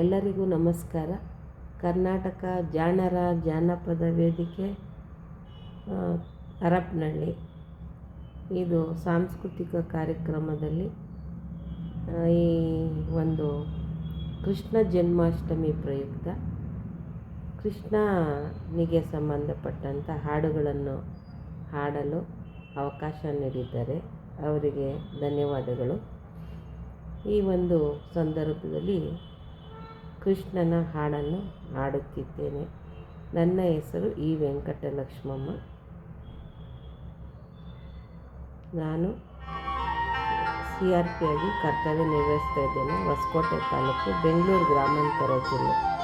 ಎಲ್ಲರಿಗೂ ನಮಸ್ಕಾರ. ಕರ್ನಾಟಕ ಜಾಣರ ಜಾನಪದ ವೇದಿಕೆ ಹರಪ್ನಳ್ಳಿ ಇದು ಸಾಂಸ್ಕೃತಿಕ ಕಾರ್ಯಕ್ರಮದಲ್ಲಿ ಈ ಒಂದು ಕೃಷ್ಣ ಜನ್ಮಾಷ್ಟಮಿ ಪ್ರಯುಕ್ತ ಕೃಷ್ಣನಿಗೆ ಸಂಬಂಧಪಟ್ಟಂಥ ಹಾಡುಗಳನ್ನು ಹಾಡಲು ಅವಕಾಶ ನೀಡಿದ್ದಾರೆ. ಅವರಿಗೆ ಧನ್ಯವಾದಗಳು. ಈ ಒಂದು ಸಂದರ್ಭದಲ್ಲಿ ಕೃಷ್ಣನ ಹಾಡನ್ನು ಹಾಡುತ್ತಿದ್ದೇನೆ. ನನ್ನ ಹೆಸರು ಈ ವೆಂಕಟಲಕ್ಷ್ಮಮ್ಮ. ನಾನು ಸಿ ಆರ್ ಪಿ ಆಗಿ ಕರ್ತವ್ಯ ನಿರ್ವಹಿಸ್ತಾ ಇದ್ದೇನೆ. ಹೊಸಕೋಟೆ ತಾಲೂಕು ಬೆಂಗಳೂರು ಗ್ರಾಮಾಂತರ ಜಿಲ್ಲೆ.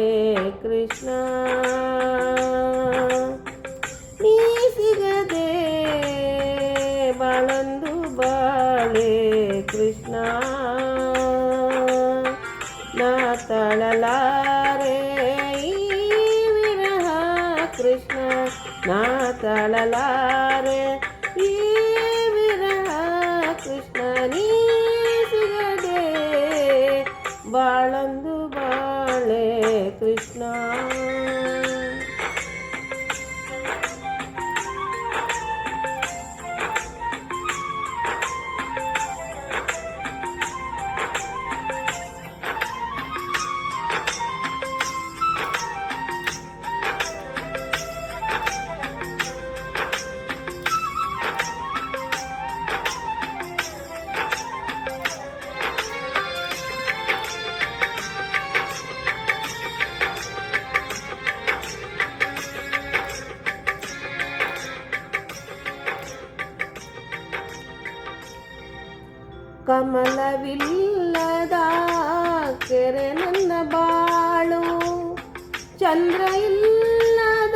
ಬಾಳೆ ಕೃಷ್ಣ ನೀ ಸಿಗದೆ ಬಾಳೊಂದು ಬಾಳೆ ಕೃಷ್ಣ ನಾ ತಳಲಾರೆ ಈ ವಿರಹ ಕೃಷ್ಣ ನಾ ತಳಲಾರೆ Música ಕಮಲವಿಲ್ಲದ ಕೆರೆ ನನ್ನ ಬಾಳು. ಚಂದ್ರ ಇಲ್ಲದ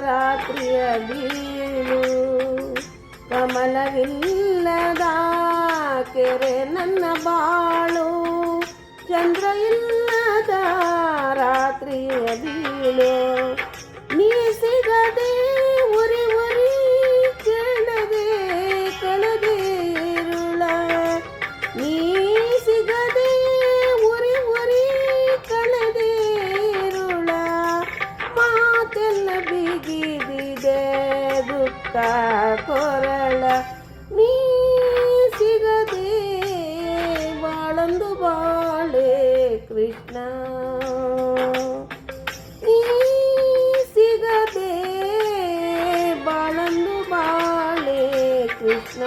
ರಾತ್ರಿಯ ಬೀಳು. ಕಮಲವಿಲ್ಲದ ಕೆರೆ ನನ್ನ ಬಾಳು. ಚಂದ್ರ ಇಲ್ಲದ ರಾತ್ರಿಯ ಬೀಳು. ಬಿಗಿದಿದೆ ದುಃಖ ಕೊರಳ ನೀ ಸಿಗದೆ ಬಾಳೊಂದು ಬಾಳೆ ಕೃಷ್ಣ ನೀ ಸಿಗದೆ ಬಾಳೊಂದು ಬಾಳೆ ಕೃಷ್ಣ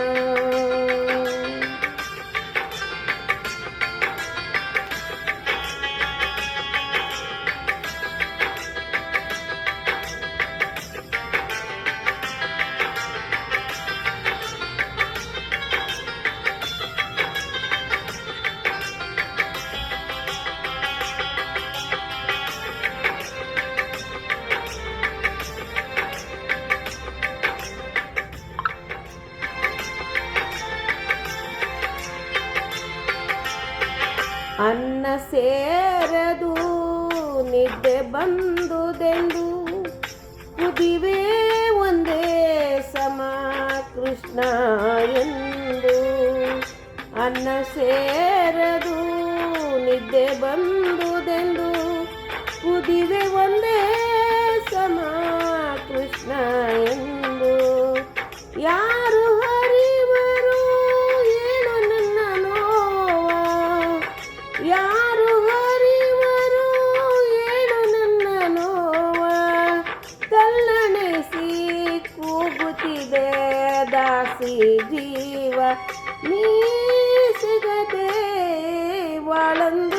ಅನ್ನ ಸೇರದು ನಿದ್ದೆ ಬಂದುದೆಂದು ಸಿಕ್ಕಿದೆ ದಾಸಿ ಜೀವ ನೀ ಸಿಗದೆ ಒಳಂದ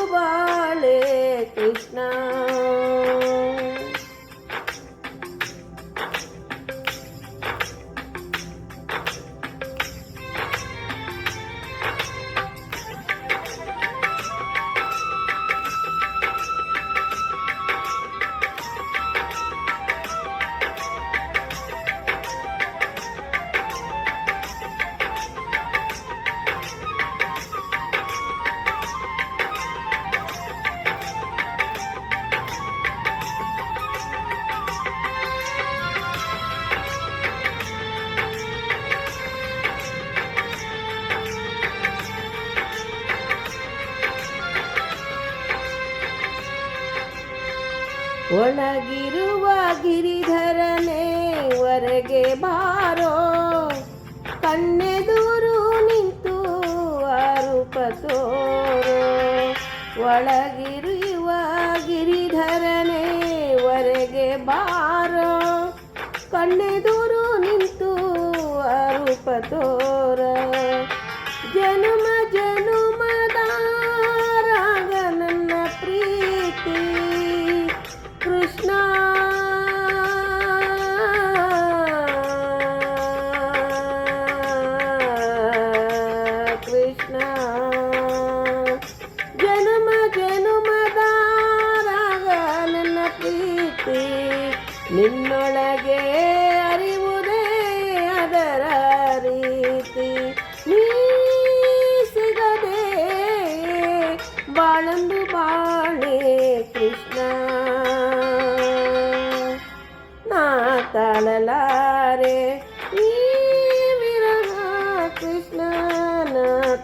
ಒಳಗಿರುವ ಗಿರಿಧರನೇ, ಹೊರಗೆ ಬಾರೋ. ಕಣ್ಣೆದುರು ನಿಂತು ಆರೂಪ ತೋರೋ. ಒಳಗಿರುವ ಗಿರಿಧರನೇ, ಹೊರಗೆ ಬಾರೋ. ಕಣ್ಣೆದುರು ನಿಂತು ಆರೂಪ ತೋರ.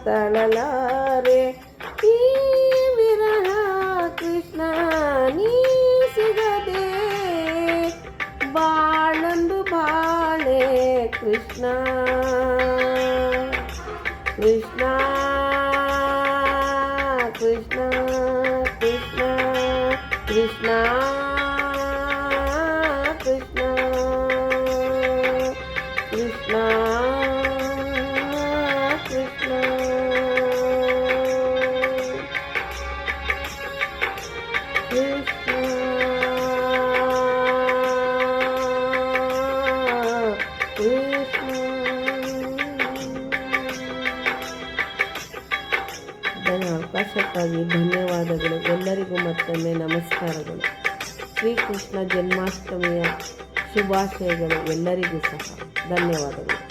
తళలారే ఈ విరహ కೃಷ್ಣ ನೀ ಸಿಗದೆ ಬಾಳಂದು ಬಾಳೆ ಕೃಷ್ಣ ಕೃಷ್ಣ ಇದನ್ನು ಅವಕಾಶಕ್ಕಾಗಿ ಧನ್ಯವಾದಗಳು. ಎಲ್ಲರಿಗೂ ಮತ್ತೊಮ್ಮೆ ನಮಸ್ಕಾರಗಳು. ಶ್ರೀಕೃಷ್ಣ ಜನ್ಮಾಷ್ಟಮಿಯ ಶುಭಾಶಯಗಳು ಎಲ್ಲರಿಗೂ ಸಹ. ಧನ್ಯವಾದಗಳು.